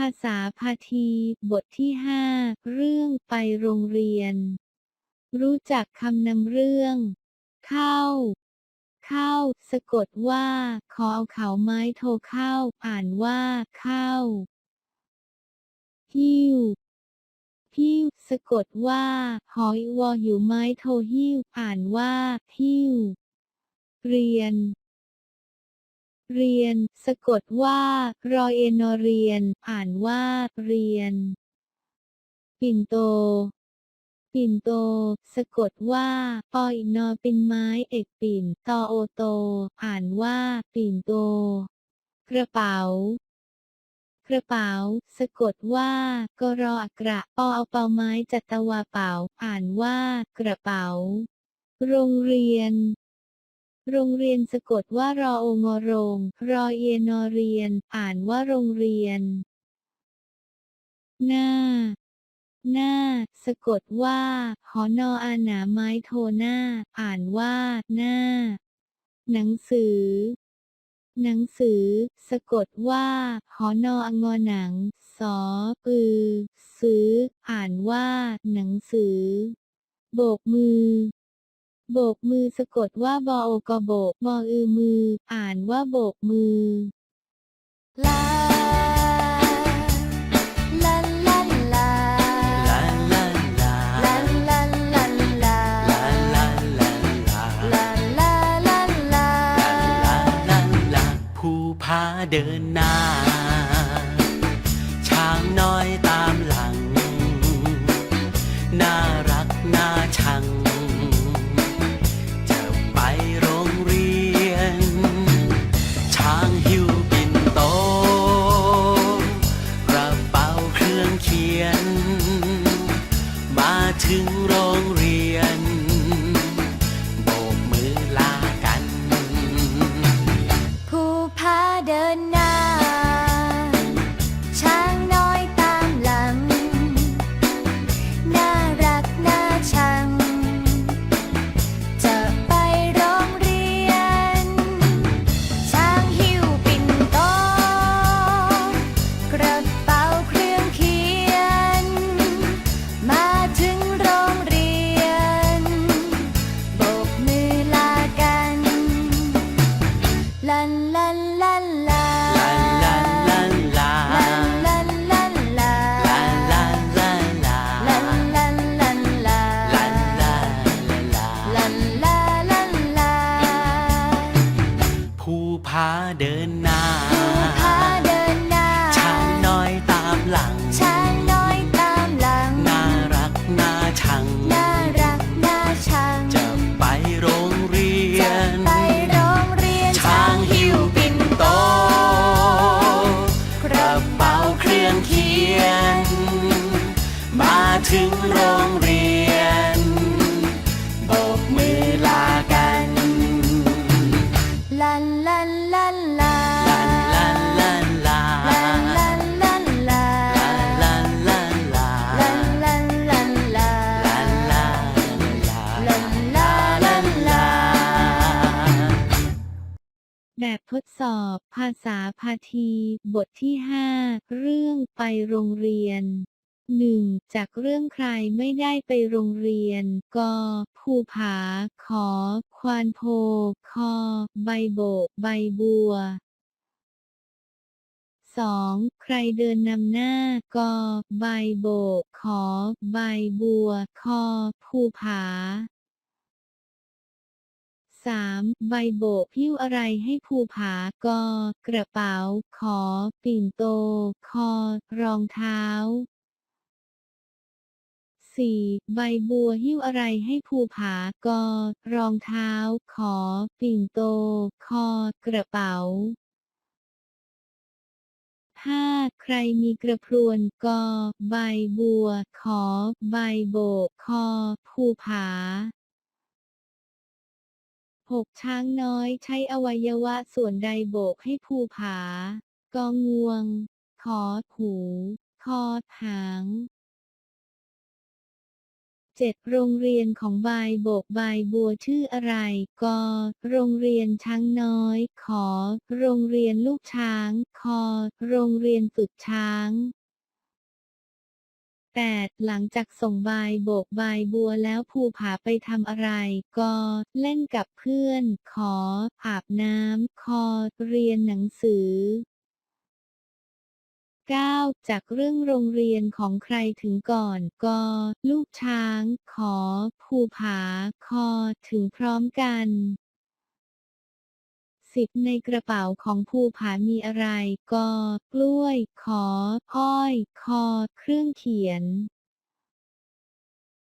ภาษาพาที บทที่5เรื่องไปโรงเรียน รู้จักคำนำเรื่อง เข้า เข้า สะกดว่า ขอเอาเขาไม้โทเข้า อ่านว่า เข้าหิ้วหิ้วสะกดว่า หอยวอหิวไม้โทหิ้ว อ่านว่าหิ้ว เรียน เรียน สะกดว่า รอยเอนอเรียน อ่านว่า เรียน ปิ่นโต ปิ่นโต สะกดว่าปออีกนอเป็นไม้เอกปิ่น ตอโอโต อ่านว่า ปิ่นโต กระเป๋ากระเป๋า สะกดว่า กรออักระปอเอาเปาไม้จัตวาเป๋า อ่านว่า กระเป๋า โรงเรียน โรงเรียนสะกดว่ารอโองอโรง รอเยนอเรียน อ่านว่าโรงเรียน หน้า หน้า สะกดว่า หอนออาหนาไม้โทหน้า อ่านว่า หน้า หนังสือ หนังสือ สะกดว่า หอนอองอหนัง สอปือ ซื้อ อ่านว่า หนังสือ โบกมือ โบกมือสะกดว่าบอโอกโบกมออือมือ อ่านว่าโบกมือ ลา ลาลาลา La la la ลาลาลาลา la la la la ลาลาลา ลาลาลาผู้พาเดินหน้า โรงเรียนโบกมือลากัน ลันลันลันลาลาลาลาลาลันลันลันลาลาลาลาลันลันลันลาลาลาลาลันลาลันลาแบบทดสอบภาษาพาที บทที่ 5 เรื่องไปโรงเรียน 1. จากเรื่องใครไม่ได้ไปโรงเรียน ก ภูผา ขอ ควานโพ คอ ใบโบก ใบบัว 2. ใครเดินนำหน้า ก ใบโบก ขอ ใบบัว คอ ภูผา 3. ใบโบกหิ้วอะไรให้ภูผากกระเป๋า ขอ ปิ่นโต คอ รองเท้า 4. ใบบัวหิ้วอะไรให้ภูผากอรองเท้า ขอ ปิ่นโต คอ กระเป๋า 5. ใครมีกระพรวนกอ ใบบัว ขอ ใบโบก คอ ภูผา 6. ช้างน้อยใช้อวัยวะส่วนใดโบกให้ภูผา กองงวง ขอ หู คอ หาง เจ็ดโรงเรียนของบายโบกบายบัวชื่ออะไรกโรงเรียนช้างน้อย ขอ โรงเรียนลูกช้าง คอ โรงเรียนฝึกช้าง 8. หลังจากส่งบายโบกบายบัวแล้วภูผาไปทำอะไร ก เล่นกับเพื่อน ขออาบน้ำคอ เรียนหนังสือ 9. จากเรื่องโรงเรียนของใครถึงก่อน ก ลูกช้าง ขอ ภูผา คอ ถึงพร้อมกันสิบในกระเป๋าของภูผามีอะไร ก กล้วย ขอ อ้อย คอ เครื่องเขียน